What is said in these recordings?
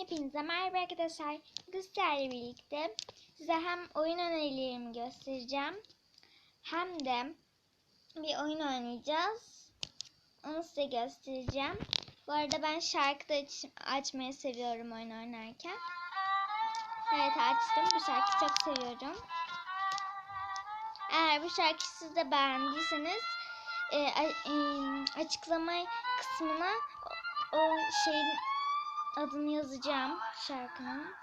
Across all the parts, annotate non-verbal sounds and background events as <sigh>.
Hepinize merhaba arkadaşlar. Bugün birlikte size hem oyun önerilerimi göstereceğim hem de bir oyun oynayacağız. Onu size göstereceğim. Bu arada ben şarkı da aç açmayı seviyorum oyun oynarken. Evet açtım. Bu şarkıyı çok seviyorum. Eğer bu şarkıyı siz de beğendiyseniz e, e, açıklama kısmına o, o şeyin adını yazacağım şarkının.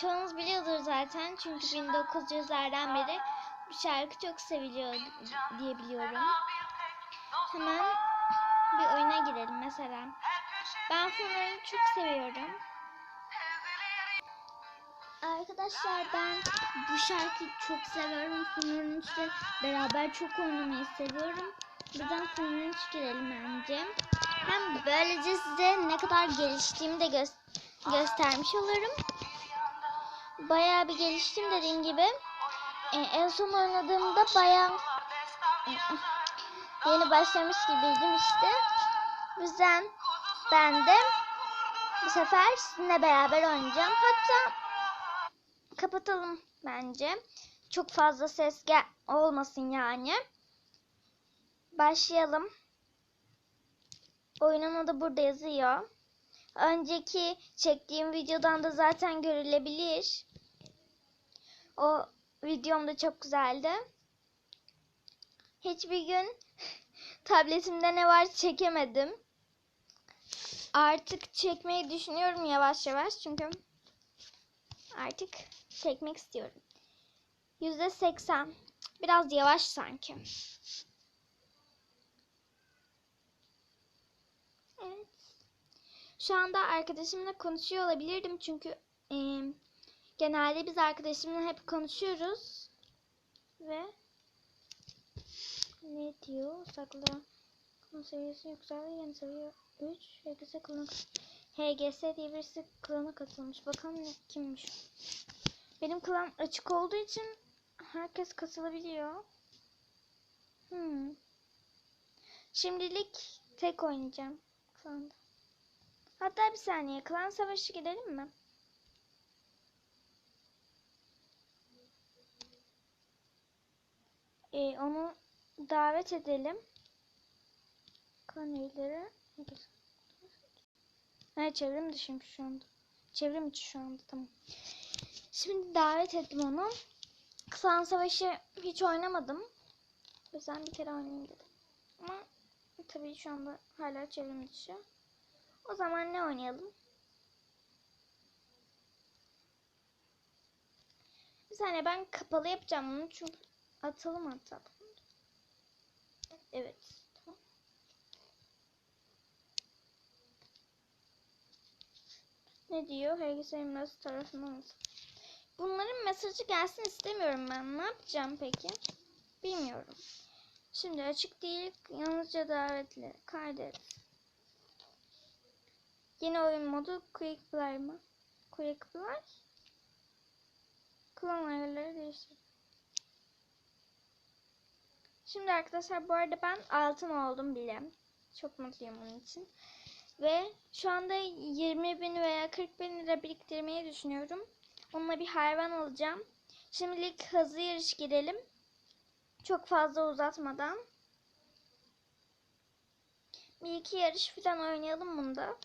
Çoğunuz biliyordur zaten çünkü 1900'lerden beri bu şarkı çok seviliyor diye biliyorum. Hemen bir oyuna girelim mesela. Ben filmleri çok seviyorum. Arkadaşlar ben bu şarkıyı çok seviyorum. Filmlerin işte beraber çok oynamayı seviyorum. Buradan filmlerin girelim bence. Hem böylece size ne kadar geliştiğimi de gö göstermiş olurum. Bayağı bir geliştim dediğim gibi. Ee, en son oynadığımda bayağı yeni başlamış gibiydim işte. Bu yüzden ben de bu sefer sizinle beraber oynayacağım. Hatta kapatalım bence. Çok fazla ses gel olmasın yani. Başlayalım. Oyunun adı burada yazıyor. Önceki çektiğim videodan da zaten görülebilir. O videom da çok güzeldi. Hiçbir gün <laughs> tabletimde ne var çekemedim. Artık çekmeyi düşünüyorum yavaş yavaş çünkü artık çekmek istiyorum. Yüzde seksen. Biraz yavaş sanki. Evet. Şu anda arkadaşımla konuşuyor olabilirdim çünkü e, genelde biz arkadaşımla hep konuşuyoruz ve ne diyor? Sakla kullan seviyesi yükseldi. Yeni seviye 3 HGS klana HGS diye birisi klana katılmış. Bakalım ne, kimmiş? Benim klan açık olduğu için herkes katılabiliyor. Hmm. Şimdilik tek oynayacağım klanda. Hatta bir saniye klan savaşı gidelim mi? Ee, onu davet edelim. Klan üyeleri. Ha çevrim dışıyım şu anda. Çevrim içi şu anda tamam. Şimdi davet ettim onu. Klan savaşı hiç oynamadım. O yüzden bir kere oynayayım dedim. Ama tabii şu anda hala çevrim dışı. O zaman ne oynayalım? Bir saniye ben kapalı yapacağım bunu çünkü atalım hatta. Evet. Ne diyor? HGS Emlası tarafından Bunların mesajı gelsin istemiyorum ben. Ne yapacağım peki? Bilmiyorum. Şimdi açık değil. Yalnızca davetli. Kaydet. Yeni oyun modu Quick Play mı? Quick Play? Klan ayarları değiştir. Şimdi arkadaşlar bu arada ben altın oldum bile. Çok mutluyum onun için. Ve şu anda 20 bin veya 40 bin lira biriktirmeyi düşünüyorum. Onunla bir hayvan alacağım. Şimdilik hızlı yarış girelim. Çok fazla uzatmadan. Bir iki yarış falan oynayalım bunda.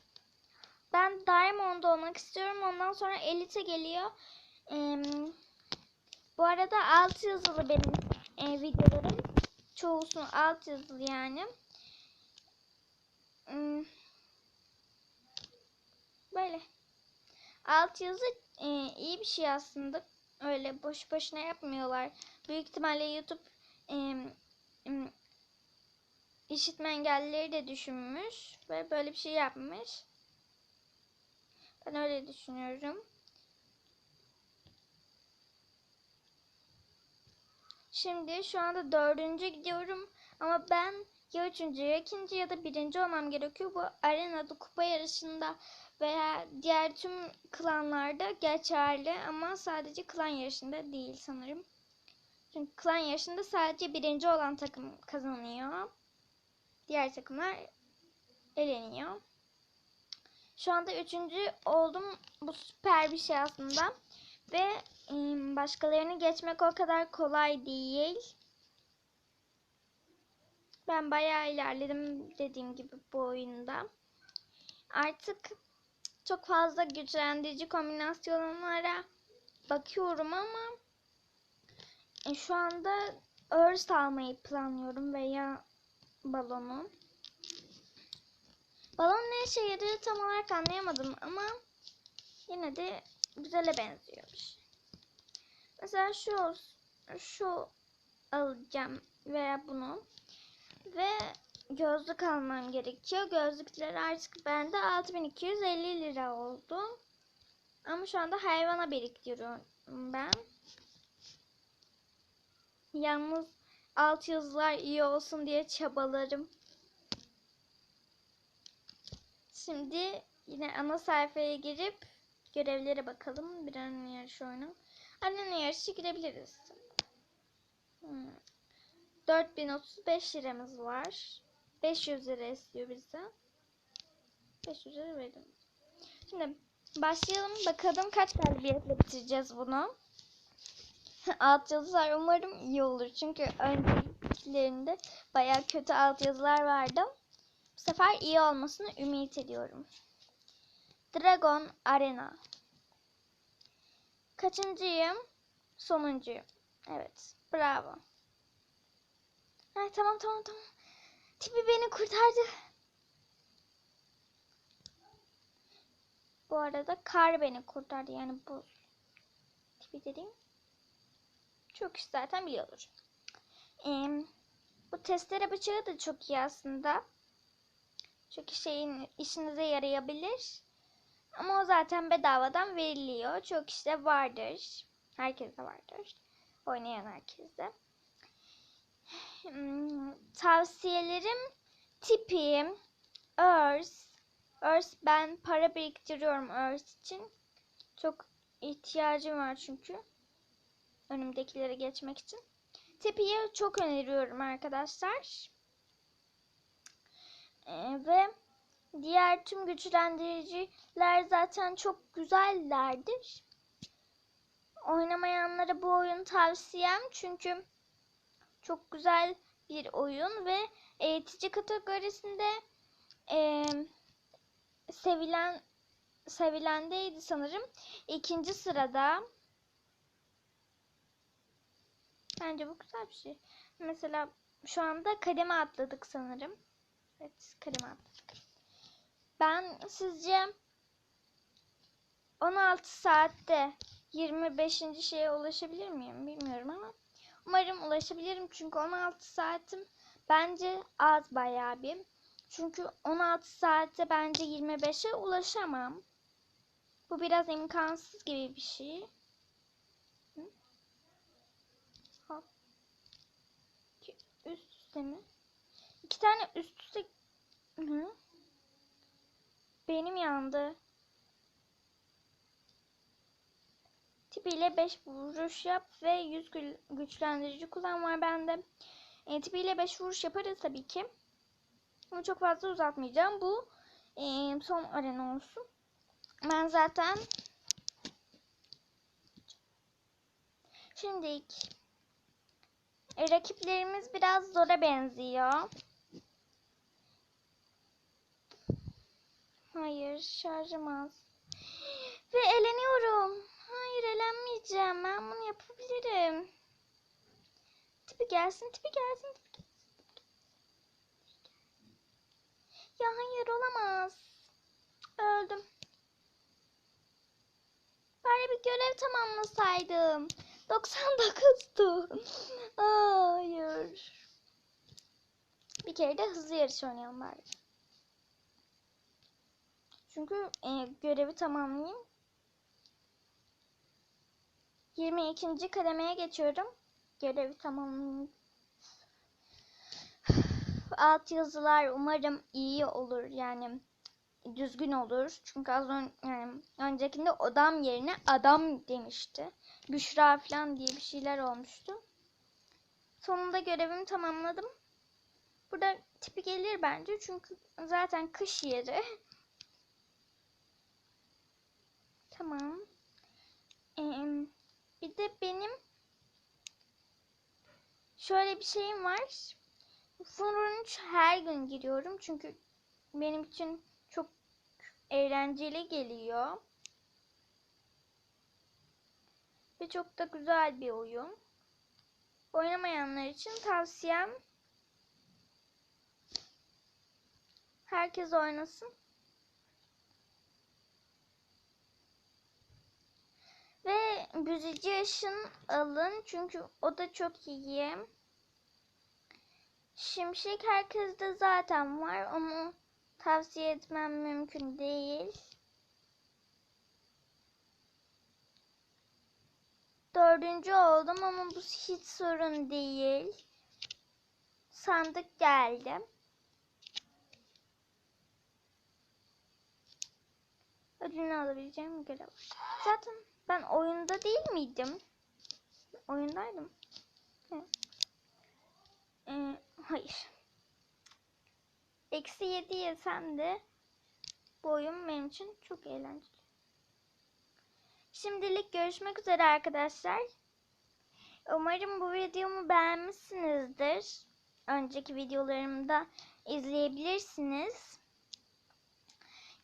Ben Diamond olmak istiyorum. Ondan sonra Elite geliyor. Ee, bu arada alt yazılı benim e, videolarım. Çoğusu alt yazılı yani. Böyle. Alt yazı e, iyi bir şey aslında. Öyle boş boşuna yapmıyorlar. Büyük ihtimalle YouTube e, e, işitme engellileri de düşünmüş ve böyle bir şey yapmış. Ben öyle düşünüyorum. Şimdi şu anda dördüncü gidiyorum ama ben ya üçüncü ya ikinci ya da birinci olmam gerekiyor. Bu arenada kupa yarışında veya diğer tüm klanlarda geçerli ama sadece klan yarışında değil sanırım. Çünkü klan yarışında sadece birinci olan takım kazanıyor. Diğer takımlar eleniyor. Şu anda üçüncü oldum. Bu süper bir şey aslında. Ve başkalarını geçmek o kadar kolay değil. Ben bayağı ilerledim dediğim gibi bu oyunda. Artık çok fazla güçlendirici kombinasyonlara bakıyorum ama e, şu anda örs almayı planlıyorum veya balonu. Balon ne işe yarıyor tam olarak anlayamadım ama yine de güzele benziyormuş. Mesela şu şu alacağım veya bunu ve gözlük almam gerekiyor. Gözlükler artık bende 6250 lira oldu. Ama şu anda hayvana biriktiriyorum ben. Yalnız alt yazılar iyi olsun diye çabalarım. Şimdi yine ana sayfaya girip görevlere bakalım. Bir an yarışı oyunu. Arena yarışı girebiliriz. Hmm. 4035 liramız var. 500 lira istiyor bize. 500 lira verelim. Şimdi başlayalım. Bakalım kaç galibiyetle bitireceğiz bunu. <laughs> alt yazılar umarım iyi olur. Çünkü öncekilerinde baya kötü alt yazılar vardı. Sefer iyi olmasını ümit ediyorum. Dragon Arena. Kaçıncıyım? Sonuncuyum. Evet. Bravo. Ha, tamam tamam tamam. Tipi beni kurtardı. Bu arada kar beni kurtardı. Yani bu tipi dediğim. Çok iş zaten biliyordur. Ee, bu testere bıçağı da çok iyi aslında. Çünkü şeyin işinize yarayabilir. Ama o zaten bedavadan veriliyor. Çok işte vardır. Herkeste vardır. Oynayan herkeste. Hmm, tavsiyelerim tipi, örs. Örs ben para biriktiriyorum örs için. Çok ihtiyacım var çünkü. Önümdekilere geçmek için. Tipiyi çok öneriyorum arkadaşlar. Ee, ve diğer tüm güçlendiriciler zaten çok güzellerdir. Oynamayanlara bu oyun tavsiyem çünkü çok güzel bir oyun ve eğitici kategorisinde e, sevilen sevilendeydi sanırım. İkinci sırada bence bu güzel bir şey. Mesela şu anda kademe atladık sanırım. Evet kademe atladık. Ben sizce 16 saatte 25. şeye ulaşabilir miyim bilmiyorum ama Umarım ulaşabilirim çünkü 16 saatim bence az bayağı bir. Çünkü 16 saatte bence 25'e ulaşamam. Bu biraz imkansız gibi bir şey. Hop. Üst üste mi? Tane üst üste... Hı? Benim yandı. Tipiyle 5 vuruş yap ve 100 güçlendirici kullan var bende. E, tipiyle 5 vuruş yaparız tabii ki. Ama çok fazla uzatmayacağım. Bu e, son arena olsun. Ben zaten Şimdi rakiplerimiz biraz zora benziyor. Hayır şarjım az. Ve eleniyorum. Hayır elenmeyeceğim. Ben bunu yapabilirim. Tipi gelsin, tipi gelsin, tipi gelsin. Ya hayır olamaz. Öldüm. Bari bir görev tamamlasaydım. <laughs> 99'tu. Hayır. Bir kere de hızlı yarış oynayalım bari. Çünkü e, görevi tamamlayayım. 22. kademeye geçiyorum. Görevi tamamlayayım. <sighs> Alt yazılar umarım iyi olur. Yani düzgün olur. Çünkü az ön, yani öncekinde odam yerine adam demişti. Büşra falan diye bir şeyler olmuştu. Sonunda görevimi tamamladım. Burada tipi gelir bence. Çünkü zaten kış yeri. <laughs> Tamam. Ee, bir de benim şöyle bir şeyim var. Furun her gün giriyorum çünkü benim için çok eğlenceli geliyor. Ve çok da güzel bir oyun. Oynamayanlar için tavsiyem herkes oynasın. Ve büzücü ışın alın çünkü o da çok iyi. Şimşek herkeste zaten var. Onu tavsiye etmem mümkün değil. Dördüncü oldum ama bu hiç sorun değil. Sandık geldi. Ödülünü alabileceğim görev. Zaten ben oyunda değil miydim? Oyundaydım. Ee, hayır. Eksi yedi yesem de bu oyun benim için çok eğlenceli. Şimdilik görüşmek üzere arkadaşlar. Umarım bu videomu beğenmişsinizdir. Önceki videolarımı da izleyebilirsiniz.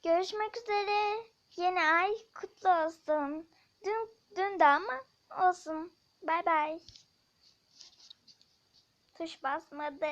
Görüşmek üzere. Yeni ay kutlu olsun. Dün, dün de ama olsun. Bay bay. Tuş basmadı.